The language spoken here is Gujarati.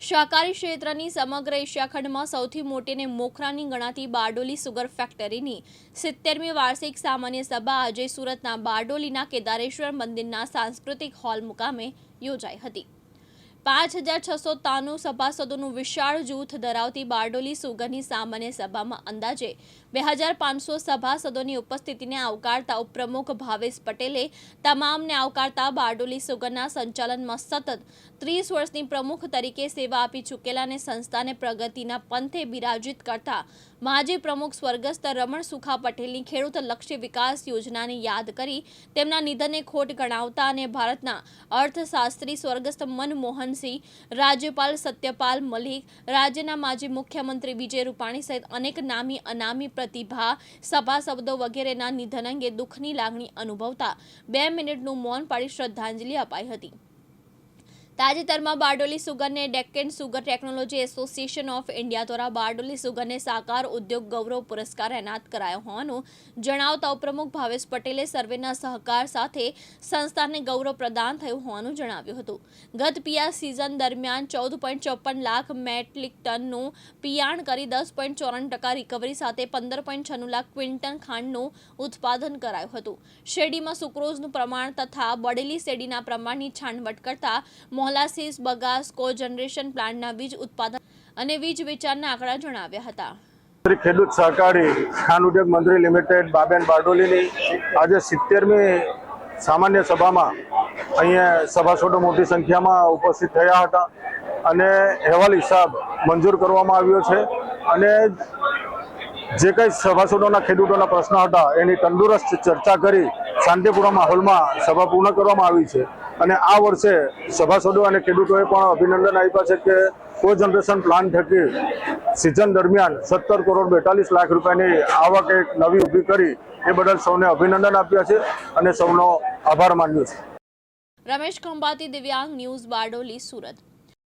શાકાહારી ક્ષેત્રની સમગ્ર એશિયા ખંડમાં સૌથી મોટી અને મોખરાની ગણાતી બારડોલી સુગર ફેક્ટરીની સિત્તેરમી વાર્ષિક સામાન્ય સભા આજે સુરતના બારડોલીના કેદારેશ્વર મંદિરના સાંસ્કૃતિક હોલ મુકામે યોજાઈ હતી. પાંચ હજાર છસો તાનું સભાસદોનું વિશાળ જૂથ ધરાવતી બારડોલી સુગરની સામાન્ય સભામાં અંદાજે બે હજાર પાંચસો સભાસદોની ઉપસ્થિતિને આવકારતા ઉપપ્રમુખ ભાવેશ પટેલે તમામને આવકારતા બારડોલી સુગરના સંચાલનમાં સતત ત્રીસ વર્ષની પ્રમુખ તરીકે સેવા આપી ચૂકેલા અને સંસ્થાને પ્રગતિના પંથે બિરાજિત કરતા માજી પ્રમુખ સ્વર્ગસ્થ રમણ સુખા પટેલની ખેડૂત લક્ષી વિકાસ યોજનાને યાદ કરી તેમના નિધનને ખોટ ગણાવતા અને ભારતના અર્થશાસ્ત્રી સ્વર્ગસ્થ મનમોહનસિંહ, રાજ્યપાલ સત્યપાલ મલિક, રાજ્યના માજી મુખ્યમંત્રી વિજય રૂપાણી સહિત અનેક નામી અનામી પ્રતિભા સભાસદો વગેરેના નિધન અંગે દુઃખની લાગણી અનુભવતા બે મિનિટનું મૌન પાડી શ્રદ્ધાંજલિ અપાઈ હતી. તાજેતરમાં Bardoli સુગરને Deccan sugar technology association of India દ્વારા બારડોલી સુગરને સાકાર ઉદ્યોગ ગૌરવ પુરસ્કાર એનાયત કરાયો હોવાનું જણાવતા ઉપપ્રમુખ ભાવેશ પટેલે સર્વેના સહકાર સાથે સંસ્થાને ગૌરવ પ્રદાન થયું હોવાનું જણાવ્યું હતું. ગત પિયા સિઝન દરમિયાન ચૌદ ચોપન લાખ મેટ્રિક ટનનું પિયાણ કરી દસ પોઈન્ટ ચોરાણું ટકા રિકવરી સાથે પંદર પોઈન્ટ છન્નું લાખ ક્વિન્ટન ખાંડનું ઉત્પાદન કરાયું હતું. શેરડીમાં સુક્રોઝનું પ્રમાણ તથા બળેલી શેરડીના પ્રમાણની છાણવટ કરતા મોલાસીસ, બગાસ કો જનરેશન પ્લાન્ટના વીજ ઉત્પાદન અને વીજ વેચાણના આંકડા જણાવ્યા હતા. શ્રી ખેડૂત સહકારી ખાન ઉદ્યોગ મંત્રી લિમિટેડ બાબેન બારડોલીની આજે સિત્તેરમી સામાન્ય સભામાં અહીંયા સભાસદો મોટી સંખ્યામાં ઉપસ્થિત થયા હતા અને અહેવાલ હિસાબ મંજૂર કરવામાં આવ્યો છે અને જે કંઈ સભાસદોના ખેડૂતોના પ્રશ્નો હતા એની તંદુરસ્ત ચર્ચા કરી શાંતિપૂર્ણ માહોલમાં સભા પૂર્ણ કરવામાં આવી છે. અને આ વર્ષે સભાસદો અને ખેડૂતોએ પણ અભિનંદન આપ્યા છે કે કો જનરેશન પ્લાન થકી સિઝન દરમિયાન સત્તર કરોડ બેતાલીસ લાખ રૂપિયાની આવક એક નવી ઊભી કરી એ બદલ સૌને અભિનંદન આપ્યા છે અને સૌનો આભાર માન્યો છે. રમેશ ખંભાતી દિવ્યાંગ ન્યૂઝ બારડોલી, સુરત.